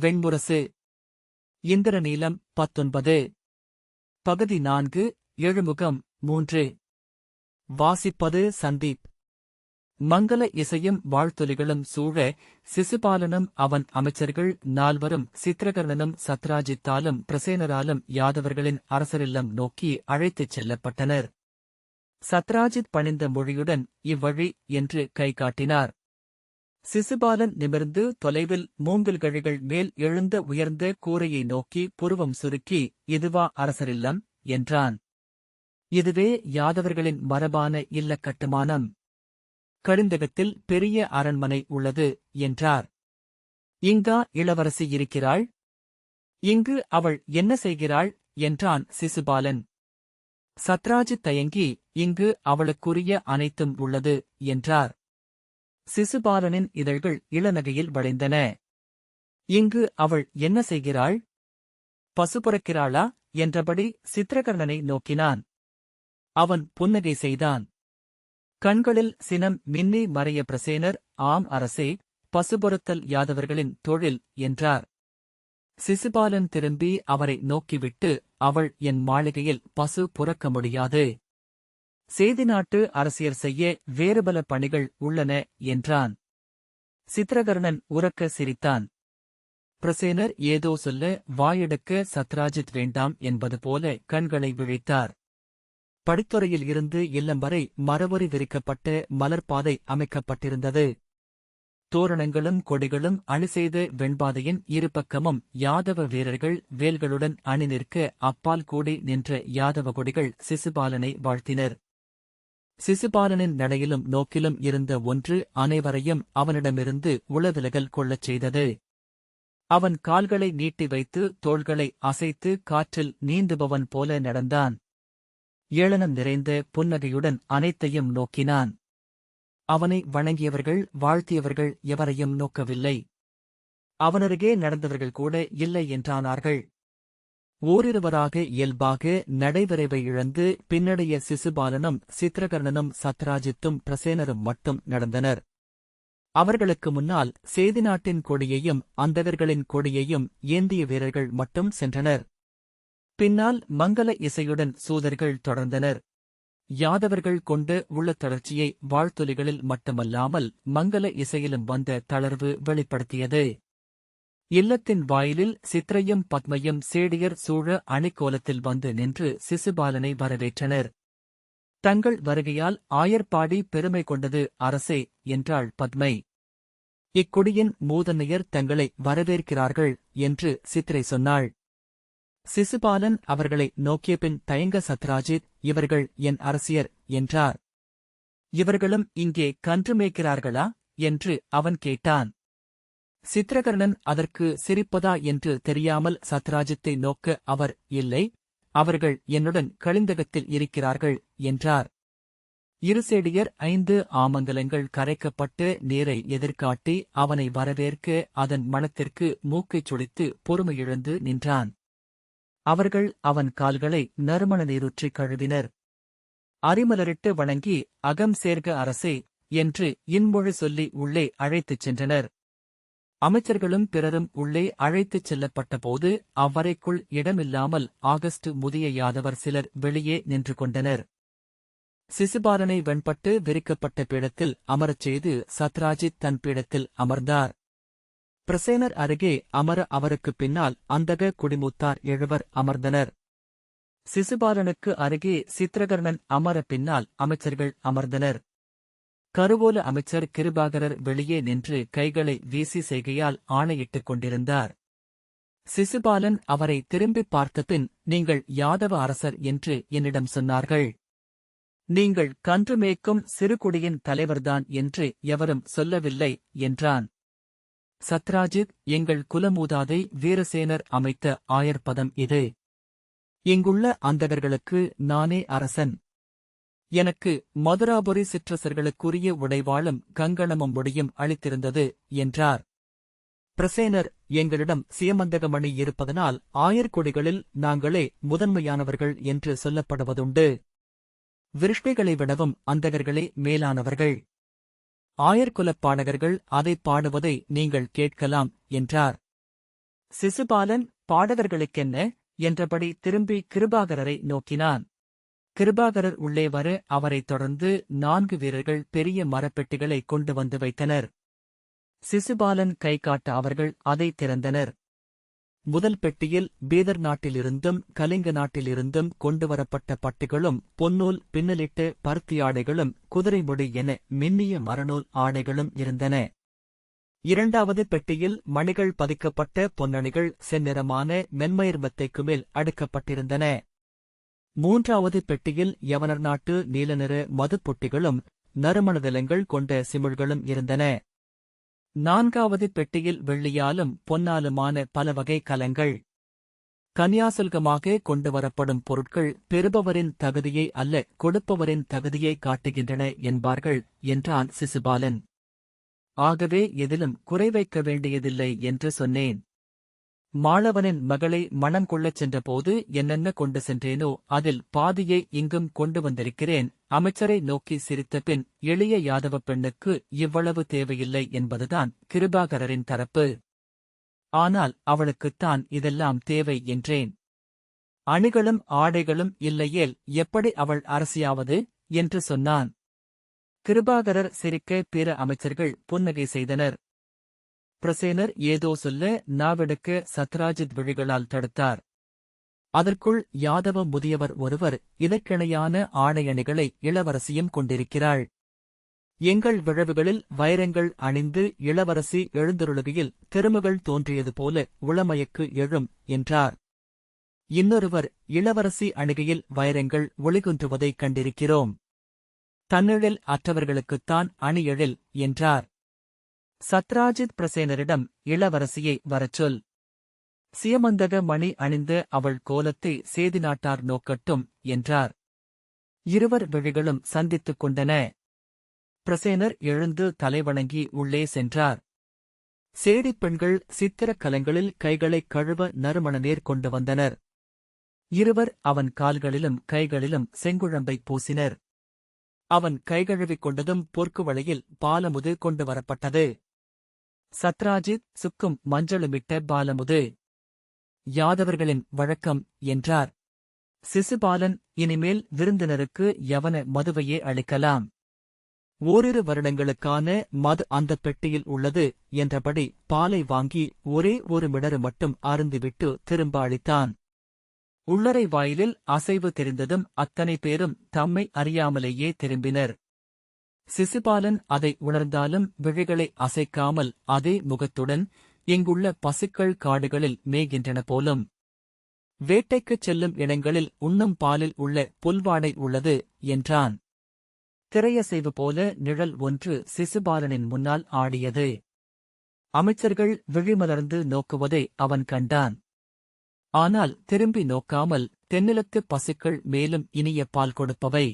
வெண்முரசு. இந்திரநீலம் பத்தொன்பது. பகுதி நான்கு எழுமுகம் மூன்று. வாசிப்பது சந்தீப். மங்கள இசையும் வாழ்த்தொலிகளும் சூழ சிசுபாலனும் அவன் அமைச்சர்கள் நால்வரும் சித்திரகர்ணனும் சத்ராஜித்தாலும் பிரசேனராலும் யாதவர்களின் அரசரில்லம் நோக்கி அழைத்துச் செல்லப்பட்டனர். சத்ராஜித் பணிந்த மொழியுடன் இவ்வழி என்று கை காட்டினார் சிசுபாலன் நிமிர்ந்து தொலைவில் மூங்கில்கழிகள் மேல் எழுந்த உயர்ந்த கூரையை நோக்கி புருவம் சுருக்கி இதுவா அரசரில்லம்? என்றான். இதுவே யாதவர்களின் மரபான இல்லக் கட்டுமானம். கடுந்தகத்தில் பெரிய அரண்மனை உள்ளது என்றார். இங்கா இளவரசி இருக்கிறாள்? இங்கு அவள் என்ன செய்கிறாள்? என்றான் சிசுபாலன். சத்ராஜ் தயங்கி இங்கு அவளுக்குரிய அனைத்தும் உள்ளது என்றார். சிசுபாலனின் இதழ்கள் இளநகையில் வளைந்தன. இங்கு அவள் என்ன செய்கிறாள்? பசு புறக்கிறாளா? என்றபடி சித்திரகர்ணனை நோக்கினான். அவன் புன்னகை செய்தான். கண்களில் சினம் மின்னி மறைய பிரசேனர் ஆம் அரசே பசுபொருத்தல் யாதவர்களின் தொழில் என்றார். சிசுபாலன் திரும்பி அவரை நோக்கிவிட்டு அவள் என் மாளிகையில் பசு புறக்க முடியாது. சேதி நாட்டு அரசியல் செய்ய வேறு பல பணிகள் உள்ளன என்றான். சித்திரகர்ணன் உறக்க சிரித்தான். பிரசேனர் ஏதோ சொல்ல வாயெடுக்க சத்ராஜித் வேண்டாம் என்பது போல கண்களை விழித்தார். படித்துறையில் இருந்து இல்லம் வரை மரவரி விரிக்கப்பட்ட மலர்பாதை அமைக்கப்பட்டிருந்தது. தோரணங்களும் கொடிகளும் அணிசெய்த வெண்பாதையின் இருபக்கமும் யாதவ வீரர்கள் வேல்களுடன் அணி நிற்க அப்பால் கூடி நின்ற யாதவ கொடிகள் சிசுபாலனை வாழ்த்தினர். சிசுபாலனின் நடையிலும் நோக்கிலும் இருந்த ஒன்று அனைவரையும் அவனிடமிருந்து உளவிலகல் கொள்ளச் செய்தது. அவன் கால்களை நீட்டி வைத்து தோள்களை அசைத்து காற்றில் நீந்துபவன் போல நடந்தான். ஏளனம் நிறைந்த புன்னகையுடன் அனைத்தையும் நோக்கினான். அவனை வணங்கியவர்கள் வாழ்த்தியவர்கள் எவரையும் நோக்கவில்லை. அவனருகே நடந்தவர்கள் கூட இல்லை என்றானார்கள். ஓரிருவராக இயல்பாக நடைவிரைவை இழந்து பின்னடைய சிசுபாலனும் சித்திரகர்ணனும் சத்ராஜித்தும் பிரசேனரும் மட்டும் நடந்தனர். அவர்களுக்கு முன்னால் சேதி நாட்டின் கொடியையும் அந்தவர்களின் கொடியையும் ஏந்திய வீரர்கள் மட்டும் சென்றனர். பின்னால் மங்கள இசையுடன் சூதர்கள் தொடர்ந்தனர். யாதவர்கள் கொண்டு உள்ள தளர்ச்சியை வாழ்த்துளிகளில் மட்டுமல்லாமல் மங்கள இசையிலும் வந்த தளர்வு வெளிப்படுத்தியது. இல்லத்தின் வாயிலில் சித்திரையும் பத்மையும் சேடியர் சூழ அணிக்கோலத்தில் வந்து நின்று சிசுபாலனை வரவேற்றனர். தங்கள் வருகையால் ஆயர்பாடி பெருமை கொண்டது அரசே என்றாள் பத்மை. இக்குடியின் மூதன்னையர் தங்களை வரவேற்கிறார்கள் என்று சித்திரை சொன்னாள். சிசுபாலன் அவர்களை நோக்கிய பின் தயங்க சத்ராஜித் இவர்கள் என் அரசியர் என்றார். இவர்களும் இங்கே கன்று மேய்க்கிறார்களா என்று அவன் கேட்டான். சித்திரகர்ணன் அதற்கு சிரிப்பதா என்று தெரியாமல் சத்ராஜத்தை நோக்க அவர் இல்லை அவர்கள் என்னுடன் களிந்தகத்தில் இருக்கிறார்கள் என்றார். இருசேடியர் ஐந்து ஆமங்கலங்கள் கரைக்கப்பட்டு நீரை எதிர்காட்டி அவனை வரவேற்க அதன் மனத்திற்கு மூக்கைச் சுழித்து பொறுமையிழந்து நின்றான். அவர்கள் அவன் கால்களை நறுமண நீருற்றி கழுவினர். அரிமலரிட்டு வணங்கி அகம் சேர்க அரசே என்று இன்மொழி சொல்லி உள்ளே அழைத்துச் சென்றனர். அமைச்சர்களும் பிறரும் உள்ளே அழைத்துச் செல்லப்பட்டபோது அவ்வறைக்குள் இடமில்லாமல் ஆகஸ்ட் முதிய யாதவர் சிலர் வெளியே நின்று கொண்டனர். சிசுபாலனை வெண்பட்டு விரிக்கப்பட்ட பீடத்தில் அமரச் செய்து சத்ராஜித் தன் பீடத்தில் அமர்ந்தார். பிரசேனர் அருகே அமர அவருக்குப் பின்னால் அந்தக குடிமுத்தார் எழுவர் அமர்ந்தனர். சிசுபாலனுக்கு அருகே சித்திரகர்ணன் அமர பின்னால் அமைச்சர்கள் அமர்ந்தனர். கருவோல அமைச்சர் கிருபாகரர் வெளியே நின்று கைகளை வீசி செய்கையால் ஆணையிட்டுக் கொண்டிருந்தார். சிசுபாலன் அவரை திரும்பிப் பார்த்தபின் நீங்கள் யாதவ அரசர்? என்று என்னிடம் சொன்னார்கள். நீங்கள் கன்று மேய்க்கும் சிறுகுடியின் தலைவர்தான் என்று எவரும் சொல்லவில்லை என்றான். சத்ராஜித் எங்கள் குலமூதாதை வீரசேனர் அமைத்த ஆயர்பதம் இது. இங்குள்ள அந்தகர்களுக்கு நானே அரசன். எனக்கு மதுராபுரி சிற்றரசர்களுக்குரிய உடைவாளும் கங்கணமும் முடியும் அளித்திருந்தது என்றார். பிரசேனர் எங்களிடம் சியமந்தகமணி இருப்பதனால் ஆயர்கொடிகளில் நாங்களே முதன்மையானவர்கள் என்று சொல்லப்படுவதுண்டு. விருஷ்ணிகளை விடவும் அந்தகர்களே மேலானவர்கள். ஆயர்குலப் பாடகர்கள் அதைப் பாடுவதை நீங்கள் கேட்கலாம் என்றார். சிசுபாலன் பாடகர்களுக்கென்ன? என்றபடி திரும்பி கிருபாகரரை நோக்கினான். கிருபாகரர் உள்ளே வர அவரைத் தொடர்ந்து நான்கு வீரர்கள் பெரிய மரப்பெட்டிகளை கொண்டு வந்து வைத்தனர். சிசுபாலன் கை காட்ட அவர்கள் அதை திறந்தனர். முதல் பெட்டியில் பீதர் நாட்டிலிருந்தும் கலிங்க நாட்டிலிருந்தும் கொண்டுவரப்பட்ட பட்டிகளும் பொன்னூல் பின்னலிட்டு பருத்தி ஆடைகளும் குதிரைமுடி என மின்னிய மரநூல் ஆடைகளும் இருந்தன. இரண்டாவது பெட்டியில் மணிகள் பதிக்கப்பட்ட பொன்னணிகள் செந்நிறமான மென்மயிர்மத்தைக்கு மேல் அடுக்கப்பட்டிருந்தன. மூன்றாவது பெட்டியில் யவனர் நாட்டு நீலநிற மதுப்பொட்டிகளும் நறுமணதலங்கள் கொண்ட சிமிழ்களும் இருந்தன. நான்காவது பெட்டியில் வெள்ளியாலும் பொன்னாலுமான பல வகை கலங்கள். கன்யாசுல்கமாக கொண்டு வரப்படும் பொருட்கள் பெறுபவரின் தகுதியை அல்ல கொடுப்பவரின் தகுதியை காட்டுகின்றன என்பார்கள் என்றான் சிசுபாலன். ஆகவே எதிலும் குறை வைக்க வேண்டியதில்லை என்று சொன்னேன். மாளவனின் மகளை மணம் கொள்ளச் சென்றபோது என்னென்ன கொண்டு சென்றேனோ அதில் பாதியை இங்கும் கொண்டு வந்திருக்கிறேன். அமைச்சரை நோக்கி சிரித்த பின் எளிய யாதவ பெண்ணுக்கு இவ்வளவு தேவையில்லை என்பதுதான் கிருபாகரரின் தரப்பு. ஆனால் அவளுக்குத்தான் இதெல்லாம் தேவை என்றேன். அணிகளும் ஆடைகளும் இல்லையேல் எப்படி அவள் அரசியாவது? என்று சொன்னான். கிருபாகரர் சிரிக்க பிற அமைச்சர்கள் புன்னகை செய்தனர். பிரசேனர் ஏதோ சொல்ல நாவெடுக்க சத்ராஜித் விழிகளால் தடுத்தார். அதற்குள் யாதவ முதியவர் ஒருவர் இதற்கிணையான ஆணையணிகளை இளவரசியும் கொண்டிருக்கிறாள். எங்கள் விழவுகளில் வைரங்கள் அணிந்து இளவரசி எழுந்தருளுகையில் திருமுகள் தோன்றியது போல உளமயக்கு எழும் என்றார். இன்னொருவர் இளவரசி அணுகையில் வைரங்கள் ஒளிகுன்றுவதைக் கண்டிருக்கிறோம். தன்னிழில் அற்றவர்களுக்குத்தான் அணியெழில் என்றார். சத்ராஜித் பிரசேனரிடம் இளவரசியை வரச்சொல். சியமந்தக மணி அணிந்த அவள் கோலத்தை சேதி நாட்டார் நோக்கட்டும் என்றார். இருவர் விழிகளும் சந்தித்துக் கொண்டன. பிரசேனர் எழுந்து தலைவணங்கி உள்ளே சென்றார். சேடிப் பெண்கள் சித்திரக் கலங்களில் கைகளைக் கழுவ நறுமணநேர் கொண்டு வந்தனர். இருவர் அவன் கால்களிலும் கைகளிலும் செங்குழம்பை பூசினர். அவன் கைகழுவிக் கொண்டதும் பொற்கு வழியில் பாலமுது கொண்டு வரப்பட்டது. சத்ராஜித் சுக்கும் மஞ்சளுமிட்ட பாலமுது. யாதவர்களின் வழக்கம் என்றார். சிசுபாலன் இனிமேல் விருந்தினருக்கு யவன மதுவையே அளிக்கலாம். ஓரிரு வருடங்களுக்கான மது அந்த பெட்டியில் உள்ளது என்றபடி பாலை வாங்கி ஒரே ஒரு மிடறு மட்டும் அருந்திவிட்டு திரும்ப அளித்தான். உள்ளறை வாயிலில் அசைவு தெரிந்ததும் அத்தனை பேரும் தம்மை அறியாமலேயே திரும்பினர். சிசுபாலன் அதை உணர்ந்தாலும் விழிகளை அசைக்காமல் அதே முகத்துடன் இங்குள்ள பசுக்கள் காடுகளில் மேய்கின்றன போலும். வேட்டைக்குச் செல்லும் இடங்களில் உண்ணும் பாலில் உள்ள புல்வாடை உள்ளது என்றான். திரையசைவு போல நிழல் ஒன்று சிசுபாலனின் முன்னால் ஆடியது. அமைச்சர்கள் விழிமலர்ந்து நோக்குவதை அவன் கண்டான். ஆனால் திரும்பி நோக்காமல் தென்னிலத்து பசுக்கள் மேலும் இனிய பால் கொடுப்பவை.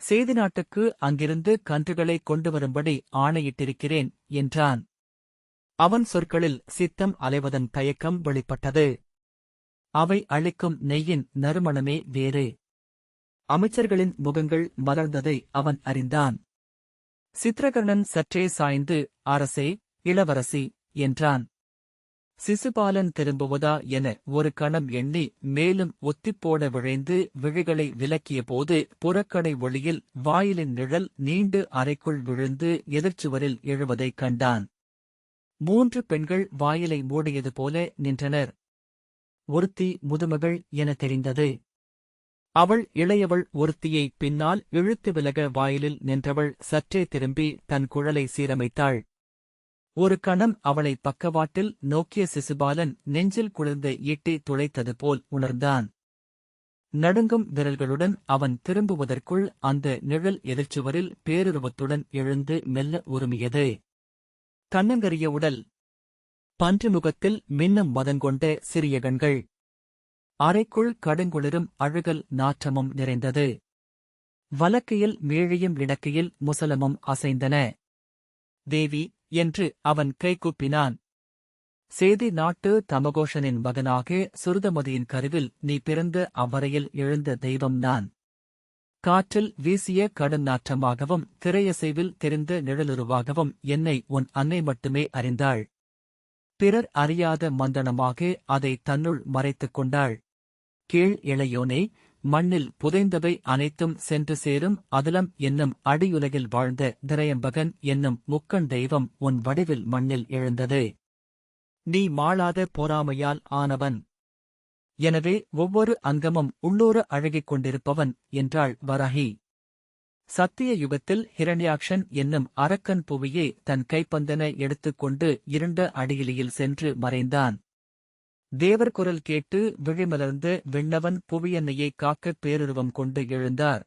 செய்தி நாட்டுக்கு அங்கிருந்து கன்றுகளை கொண்டு வரும்படி ஆணையிட்டிருக்கிறேன் என்றான். அவன் சொற்களில் சித்தம் அலைவதன் தயக்கம் வெளிப்பட்டது. அவை அளிக்கும் நெய்யின் நறுமணமே வேறு. அமைச்சர்களின் முகங்கள் மலர்ந்ததை அவன் அறிந்தான். சித்திரகர்ணன் சற்றே சாய்ந்து அரசே இளவரசி என்றான். சிசுபாலன் திரும்புவதா என ஒரு கணம் எண்ணி மேலும் ஒத்திப்போட விழைந்து விழிகளை விலக்கியபோது புறக்கடை ஒளியில் வாயிலின் நிழல் நீண்டு அறைக்குள் விழுந்து எதிர்ச்சுவரில் எழுவதைக் கண்டான். மூன்று பெண்கள் வாயிலை மூடியது போல நின்றனர். ஒருத்தி முதுமகள் என தெரிந்தது. அவள் இளையவள் ஒருத்தியை பின்னால் இழுத்து விலக வாயிலில் நின்றவள் சற்றே திரும்பி தன் குழலை சீரமைத்தாள். ஒரு கணம் அவளை பக்கவாட்டில் நோக்கிய சிசுபாலன் நெஞ்சில் குளிர்ந்த ஈட்டி துளைத்தது போல் உணர்ந்தான். நடுங்கும் விரல்களுடன் அவன் திரும்புவதற்குள் அந்த நிழல் எதிர்ச்சுவரில் பேருருவத்துடன் எழுந்து மெல்ல உருமியது. கண்ணங்கரிய உடல். பன்று முகத்தில் மின்னும் மதங்கொண்ட சிறிய கண்கள். அறைக்குள் கடுங்குளிரும் அழுகல் நாற்றமும் நிறைந்தது. வலக்கையில் மீழையும் இடக்கையில் முசலமும் அசைந்தன. தேவி என்று அவன் கைகூப்பினான் சேதி நாட்டு தமகோஷனின் மகனாக சுருதமதியின் கருவில் நீ பிறந்த அவ்வரையில் எழுந்த தெய்வம் நான். காற்றில் வீசிய கடும் நாற்றமாகவும் திரையசைவில் தெரிந்த நிழலுருவாகவும் என்னை உன் அன்னை மட்டுமே அறிந்தாள். பிறர் அறியாத மந்தனமாக அதை தன்னுள் மறைத்துக் கொண்டாள். கீழ் இளையோனே மண்ணில் புதைந்தவை அனைத்தும் சென்று சேரும். அதலம் என்னும் அடியுலகில் வாழ்ந்த திரையம்பகன் என்னும் முக்கண் தெய்வம் உன் வடிவில் மண்ணில் எழுந்தது. நீ மாளாத போராமையால் ஆனவன். எனவே ஒவ்வொரு அங்கமும் உள்ளூர அழகிக் கொண்டிருப்பவன் என்றாள் வராகி. சத்திய யுகத்தில் ஹிரண்யாக்ஷன் என்னும் அரக்கன் புவியே தன் கைப்பந்தனை எடுத்துக்கொண்டு இருண்ட அடியிலியில் சென்று மறைந்தான். தேவர் குரல் கேட்டு விழிமலர்ந்த விண்ணவன் புவியன்னையை காக்கப் பேருருவம் கொண்டு எழுந்தார்.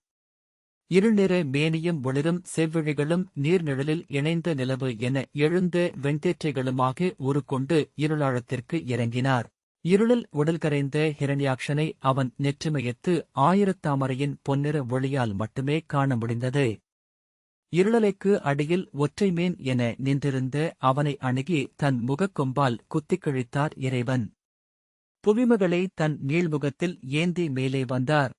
இருநிற மேனியும் ஒளிரும் செவ்விழிகளும் நீர்நிழலில் இணைந்த நிலவு என எழுந்த வெண்தேற்றைகளுமாக உருக்கொண்டு இருளாழத்திற்கு இறங்கினார். இருளில் உடல் கரைந்த ஹிரண்யாட்சனை அவன் நெற்றிமையத்து ஆயிரத்தாமரையின் பொன்னிற ஒளியால் மட்டுமே காண முடிந்தது. இருளலைக்கு அடியில் ஒற்றைமேன் என நின்றிருந்த அவனை அணுகி தன் முகக்கொம்பால் குத்திக் கிழித்தார் இறைவன். புவிமகளை தன் நீள்முகத்தில் ஏந்தி மேலே வந்தார்.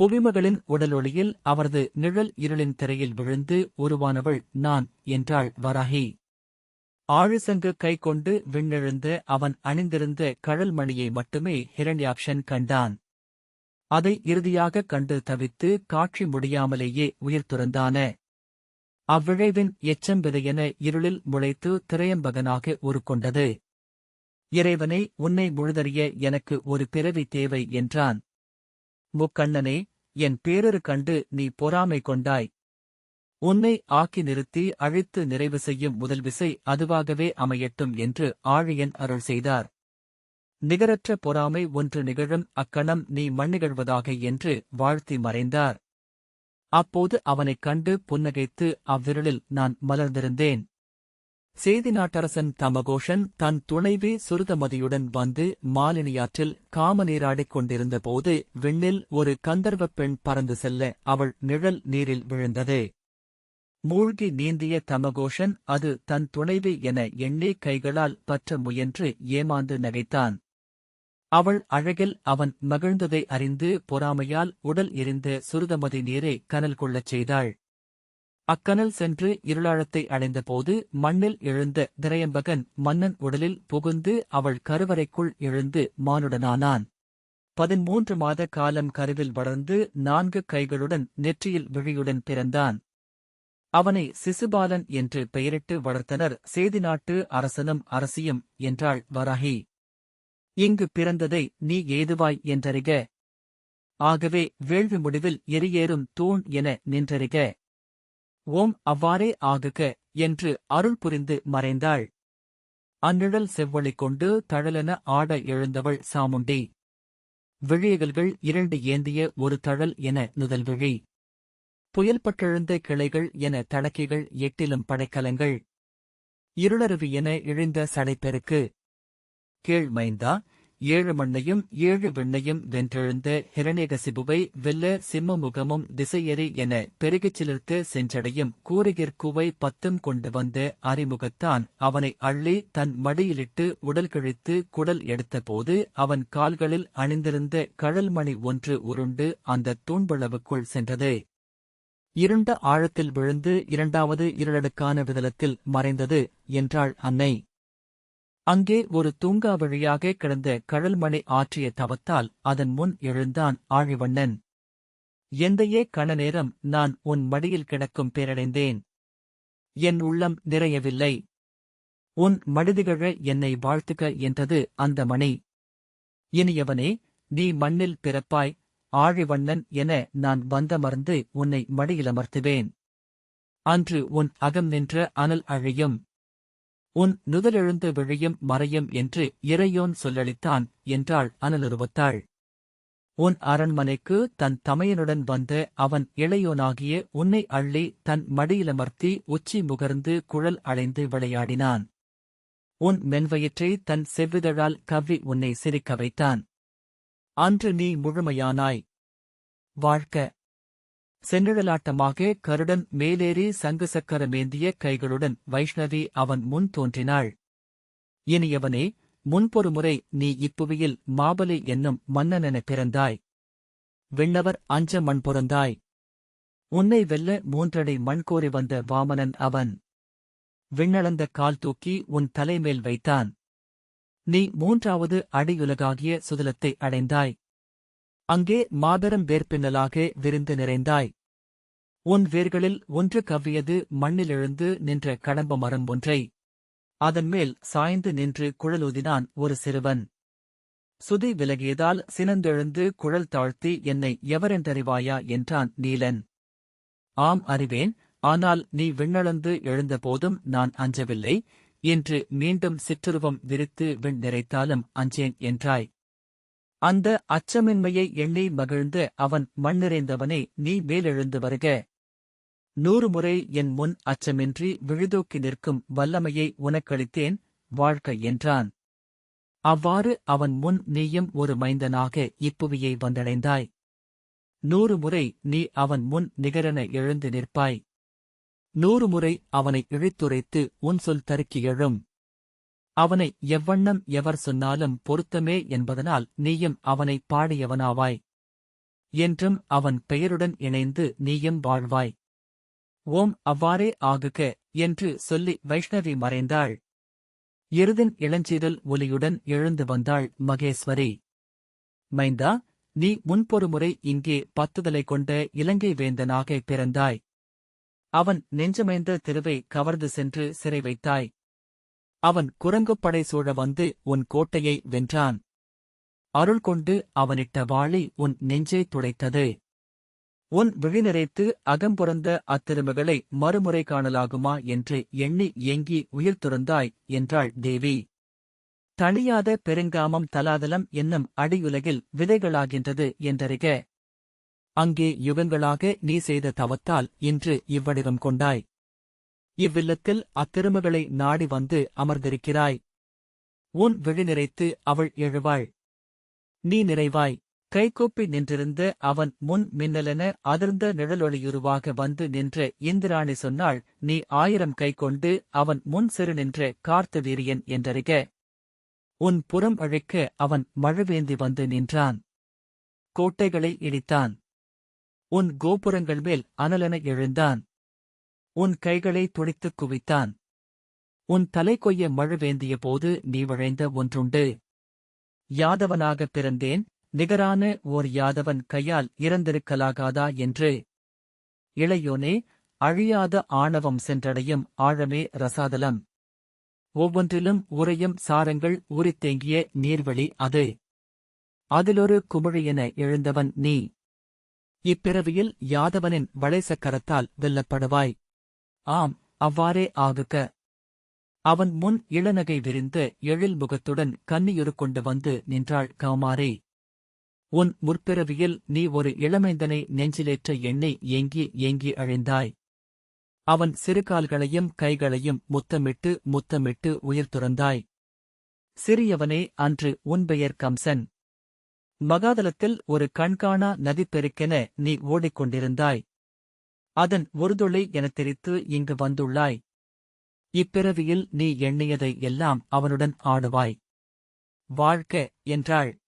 புவிமகளின் உடலொளியில் அவரது நிழல் இருளின் திரையில் விழுந்து உருவானவள் நான் என்றாள் வராகி. ஆழிசங்கு கை கொண்டு விண்ணெழுந்த அவன் அணிந்திருந்த கழல்மணியை மட்டுமே ஹிரண்யாக்ஷன் கண்டான். அதை இறுதியாகக் கண்டு தவித்து காட்சி முடியாமலேயே உயிர் துறந்தான. அவ்விழைவின் எச்சம் விதையென இருளில் முளைத்து திரையம்பகனாக உருக்கொண்டது. இறைவனே உன்னை முழுதறிய எனக்கு ஒரு பிறவி தேவை என்றான். முக்கண்ணனே என் பேரரு கண்டு நீ பொறாமை கொண்டாய். உன்னை ஆக்கி நிறுத்தி அழித்து நிறைவு செய்யும் முதல் விசை அதுவாகவே அமையட்டும் என்று ஆழியன் அருள் செய்தார். நிகரற்ற பொறாமை ஒன்று நிகழும் அக்கணம் நீ மண்ணிகழ்வதாக என்று வாழ்த்தி மறைந்தார். அப்போது அவனைக் கண்டு புன்னகைத்து அவ்விரலில் நான் மலர்ந்திருந்தேன். சேதி நாட்டரசன் தமகோஷன் தன் துணைவி சுருதமதியுடன் வந்து மாலினியாற்றில் காம நீராடிக் கொண்டிருந்தபோது விண்ணில் ஒரு கந்தர்வப் பெண் பறந்து செல்ல அவள் நிழல் நீரில் விழுந்தது. மூழ்கி நீந்திய தமகோஷன் அது தன் துணைவி என எண்ணி கைகளால் பற்ற முயன்று ஏமாந்து நகைத்தான். அவள் அழகில் அவன் மகிழ்ந்ததை அறிந்து பொறாமையால் உடல் எரிந்த சுருதமதி நீரை கனல் கொள்ளச் செய்தாள். அக்கனல் சென்று இருளாழத்தை அடைந்தபோது மண்ணில் எழுந்த திரையம்பகன் மன்னன் உடலில் புகுந்து அவள் கருவறைக்குள் எழுந்து மானுடனானான். பதிமூன்று மாத காலம் கருவில் வளர்ந்து நான்கு கைகளுடன் நெற்றியில் விழியுடன் பிறந்தான். அவனை சிசுபாலன் என்று பெயரிட்டு வளர்த்தனர். சேதி நாட்டு அரசனும் அரசியும் என்றாள் வராகி. இங்கு பிறந்ததை நீ ஏதுவாய் என்றறிக. ஆகவே வேள்வி முடிவில் எரியேறும் தூண் என நின்றறிக. ஓம் அவ்வாறே ஆகுக என்று அருள் புரிந்து மறைந்தாள். அந்நிழல் செவ்வொளி கொண்டு தழலென ஆட எழுந்தவள் சாமுண்டி. விழியகல்கள் இரண்டு ஏந்திய ஒரு தழல் என நுதல் விழி. புயல்பட்டெழுந்த கிளைகள் என தடக்கிகள் எட்டிலும் படைக்கலங்கள். இருளருவி என இழிந்த சடைப்பெருக்கு. கீழ் மைந்தா ஏழு மண்ணையும் ஏழு விண்ணையும் வென்றெழுந்த ஹிரண்யகசிபுவை வெல்ல சிம்மமுகமும் திசையெறி என பெருகிச் சிலிர்த்து சென்றடையும் கூறுகிற்குவை பத்தும் கொண்டு வந்த அறிமுகத்தான் அவனை அள்ளி தன் மடியிலிட்டு உடல் கிழித்து குடல் எடுத்தபோது அவன் கால்களில் அணிந்திருந்த கழல்மணி ஒன்று உருண்டு அந்த தூண்பளவுக்குள் சென்றது. இருண்ட ஆழத்தில் விழுந்து இரண்டாவது இருளடுக்கான விதலத்தில் மறைந்தது என்றாள் அன்னை. அங்கே ஒரு தூங்கா வழியாக கிடந்த கழல்மணி ஆற்றிய தவத்தால் அதன் முன் எழுந்தான் ஆழிவண்ணன். எந்தையே கண நேரம் நான் உன் மடியில் கிடக்கும் பேரடைந்தேன். என் உள்ளம் நிறையவில்லை. உன் மடிதிகழ என்னை வாழ்த்துக என்றது அந்த மணி. இனியவனே நீ மண்ணில் பிறப்பாய். ஆழிவண்ணன் என நான் வந்த மறந்து உன்னை மடியிலமர்த்துவேன் அன்று உன் அகம் நின்ற அனல் அழியும். உன் நுதலெழுந்து விழியும் மறையும் என்று இறையோன் சொல்லளித்தான் என்றாள் அனலுருவத்தாள். உன் அரண்மனைக்கு தன் தமையனுடன் வந்த அவன் இளையோனாகிய உன்னை அள்ளி தன் மடியிலமர்த்தி உச்சி முகர்ந்து குழல் அடைந்து விளையாடினான். உன் மென்வயிற்றை தன் செவ்விதழால் கவ்வி உன்னை சிரிக்க வைத்தான். அன்று நீ முழுமையானாய். வாழ்க்க சென்னிழலாட்டமாக கருடன் மேலேறி சங்கு சக்கரமேந்திய கைகளுடன் வைஷ்ணவி அவன் முன் தோன்றினாள். இனியவனே முன்பொருமுறை நீ இப்புவியில் மாபலி என்னும் மன்னனென பிறந்தாய். விண்ணவர் அஞ்ச மண் பொறந்தாய் உன்னை வெல்ல மூன்றடை மண் கோரி வந்த வாமனன் அவன். விண்ணளந்த கால் தூக்கி உன் தலைமேல் வைத்தான். நீ மூன்றாவது அடியுலகாகிய சுதலத்தை அடைந்தாய். அங்கே மாபெரும் வேர்ப்பின்னலாக விரிந்து நிறைந்தாய். உன் வேர்களில் ஒன்று கவ்வியது மண்ணிலெழுந்து நின்ற கடம்ப மரம் ஒன்றை. அதன்மேல் சாய்ந்து நின்று குழலூதினான் ஒரு சிறுவன். சுதி விலகியதால் சினந்தெழுந்து குழல் தாழ்த்தி என்னை எவரென்றறிவாயா என்றான் நீலன். ஆம் அறிவேன். ஆனால் நீ விண்ணளந்து எழுந்தபோதும் நான் அஞ்சவில்லை. என்று மீண்டும் சிற்றுருவம் விரித்து விண் நிறைத்தாலும் அஞ்சேன் என்றாய். அந்த அச்சமின்மையை எண்ணி மகிழ்ந்து அவன் மண்ணிறைந்தவனே நீ மேலெழுந்து வருக. நூறு முறை என் முன் அச்சமின்றி விழுதூக்கி நிற்கும் வல்லமையை உனக்களித்தேன் வாழ்க என்றான். அவ்வாறு அவன் முன் நீயும் ஒரு மைந்தனாக இப்புவியை வந்தடைந்தாய். நூறு முறை நீ அவன் முன் நிகரென எழுந்து நிற்பாய். நூறு முறை அவனை இழித்துரைத்து உன் சொல் தருக்கி எழும். அவனை எவ்வண்ணம் எவர் சொன்னாலும் பொருத்தமே என்பதனால் நீயும் அவனை பாடியவனாவாய். என்றும் அவன் பெயருடன் இணைந்து நீயும் வாழ்வாய். ஓம் அவ்வாறே ஆகுக என்று சொல்லி வைஷ்ணவி மறைந்தாள். எருதின் இளஞ்சீரல் ஒலியுடன் எழுந்து வந்தாள் மகேஸ்வரி. மைந்தா நீ முன்பொருமுறை இங்கே பத்துதலை கொண்ட இலங்கை வேந்தனாக பிறந்தாய். அவன் நெஞ்சமைந்த திருவை கவர்ந்து சென்று சிறை வைத்தாய். அவன் குரங்குப்படை சூழ வந்து உன் கோட்டையை வென்றான். அருள் கொண்டு அவனிட்ட வாளி உன் நெஞ்சை துடைத்தது. உன் விழிநிறைத்து அகம்புறந்த அத்திருமகளை மறுமுறை காணலாகுமா என்று எண்ணி ஏங்கி உயிர் துறந்தாய் என்றாள் தேவி. தணியாத பெருங்காமம் தலாதலம் என்னும் அடியுலகில் விதைகளாகின்றது என்றறிக. அங்கே யுகங்களாக நீ செய்த தவத்தால் இன்று இவ்வடிவம் கொண்டாய். இவ்வில்லத்தில் அத்திருமகளை நாடி வந்து அமர்ந்திருக்கிறாய். உன் விழி நிறைத்து அவள் எழுவாள். நீ நிறைவாய். கைகூப்பி நின்றிருந்த அவன் முன் மின்னலென அதிர்ந்த நிழலொளியுருவாக வந்து நின்ற இந்திராணி சொன்னாள் நீ ஆயிரம் கை கொண்டு அவன் முன் சிறு நின்ற கார்த்த வீரியன் என்றறிக. உன் புறம் அழைக்க அவன் மழவேந்தி வந்து நின்றான். கோட்டைகளை இடித்தான். உன் கோபுரங்கள் மேல் அனலென எழுந்தான். உன் கைகளை துடித்துக் குவித்தான். உன் தலை கொய்ய மழுவேந்திய போது நீ வழைந்த ஒன்றுண்டு. யாதவனாகப் பிறந்தேன் நிகரான ஓர் யாதவன் கையால் இறந்திருக்கலாகாதா என்று. இளையோனே அழியாத ஆணவம் சென்றடையும் ஆழமே ரசாதலம். ஒவ்வொன்றிலும் உறையும் சாரங்கள் ஊறித்தேங்கிய நீர்வழி அது. அதிலொரு குமிழியென எழுந்தவன் நீ. இப்பிறவியில் யாதவனின் வளைசக்கரத்தால் வெல்லப்படுவாய். ஆம் அவ்வாறே ஆகுக. அவன் முன் இளநகை விரிந்த எழில் முகத்துடன் கன்னியுரு கொண்டு வந்து நின்றாள் கௌமாரி உன் முற்பிறவியில் நீ ஒரு இளமைந்தனை நெஞ்சிலேற்ற எண்ணை ஏங்கி ஏங்கி அழிந்தாய். அவன் சிறுகால்களையும் கைகளையும் முத்தமிட்டு முத்தமிட்டு உயிர் துறந்தாய். சிறியவனே அன்று உன் பெயர் கம்சன். மகாதலத்தில் ஒரு கண்காணா நதிப்பெருக்கென நீ ஓடிக்கொண்டிருந்தாய். அதன் ஒருதுளை எனத் தெரித்து இங்கு வந்துள்ளாய். இப்பிறவியில் நீ எண்ணியதை எல்லாம் அவனுடன் ஆடுவாய். வாழ்க என்றாள்.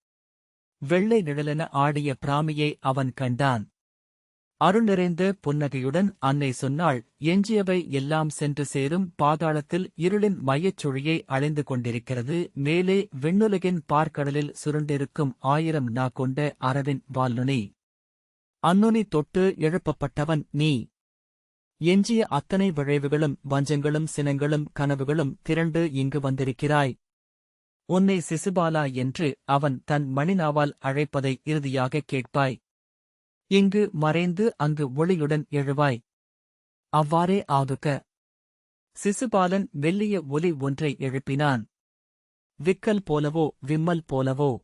வெள்ளை நிழலென ஆடிய பிராமியை அவன் கண்டான். அருள் நிறைந்த புன்னகையுடன் அன்னை சொன்னாள் எஞ்சியவை எல்லாம் சென்று சேரும் பாதாளத்தில் இருளின் மையச் சுழியை அழிந்து கொண்டிருக்கிறது. மேலே விண்ணுலகின் பார்க்கடலில் சுருண்டிருக்கும் ஆயிரம் நா கொண்ட அரவின் வால்நுனி. அன்னுனி தொட்டு எழுப்பப்பட்டவன் நீ. எஞ்சிய அத்தனை விழைவுகளும் வஞ்சங்களும் சினங்களும் கனவுகளும் திரண்டு இங்கு வந்திருக்கிறாய். உன்னை சிசுபாலா என்று அவன் தன் மணினாவால் அழைப்பதை இறுதியாகக் கேட்பாய். இங்கு மறைந்து அங்கு ஒளியுடன் எழுவாய். அவ்வாறே ஆகுக சிசுபாலன் மெல்லிய ஒலி ஒன்றை எழுப்பினான். விக்கல் போலவோ விம்மல் போலவோ.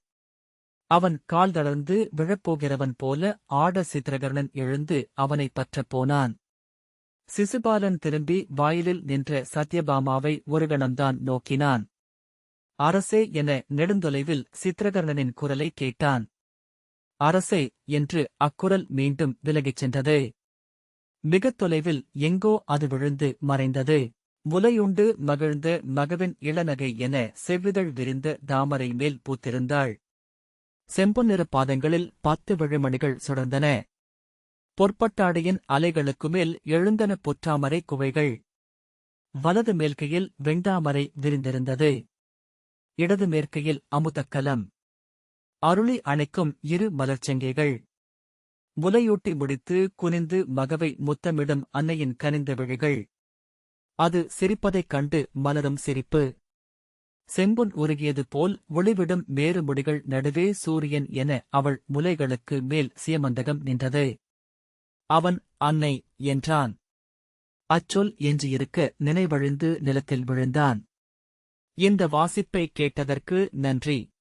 அவன் கால் தளர்ந்து விழப்போகிறவன் போல ஆட சித்திரகர்ணன் எழுந்து அவனைப் பற்றப் போனான். சிசுபாலன் திரும்பி வாயிலில் நின்ற சத்யபாமாவை ஒருகணம்தான் நோக்கினான். அரசே என நெடுந்தொலைவில் சித்திரகர்ணனின் குரலை கேட்டான். அரசே என்று அக்குரல் மீண்டும் விலகிச் சென்றது. மிகத் தொலைவில் எங்கோ அது விழுந்து மறைந்தது. முலையுண்டு மகிழ்ந்த மகவின் இளநகை என செவ்விதழ் விரிந்த தாமரை மேல் பூத்திருந்தாள். செம்பொன்னிற பாதங்களில் பத்து விழுமணிகள் சுடர்ந்தன. பொற்பட்டாடையின் அலைகளுக்கு மேல் எழுந்தன பொற்றாமரை குவைகள். வலது மேற்கையில் வெண்டாமரை விரிந்திருந்தது. இடது மேற்கையில் அமுதக்கலம். அருளி அணைக்கும் இரு மலர்ச்செங்கைகள். முலையூட்டி முடித்து குனிந்து மகவை முத்தமிடும் அன்னையின் கனிந்த விழிகள். அது சிரிப்பதைக் கண்டு மலரும் சிரிப்பு. செம்பொன் உருகியது போல் ஒளிவிடும் மேருமுடிகள் நடுவே சூரியன் என அவள் முலைகளுக்கு மேல் சியமந்தகம் நின்றது. அவன் அன்னை என்றான். அச்சொல் எஞ்சியிருக்க நினைவழிந்து நிலத்தில் விழுந்தான். இந்த வாசிப்பை கேட்டதற்கு நன்றி.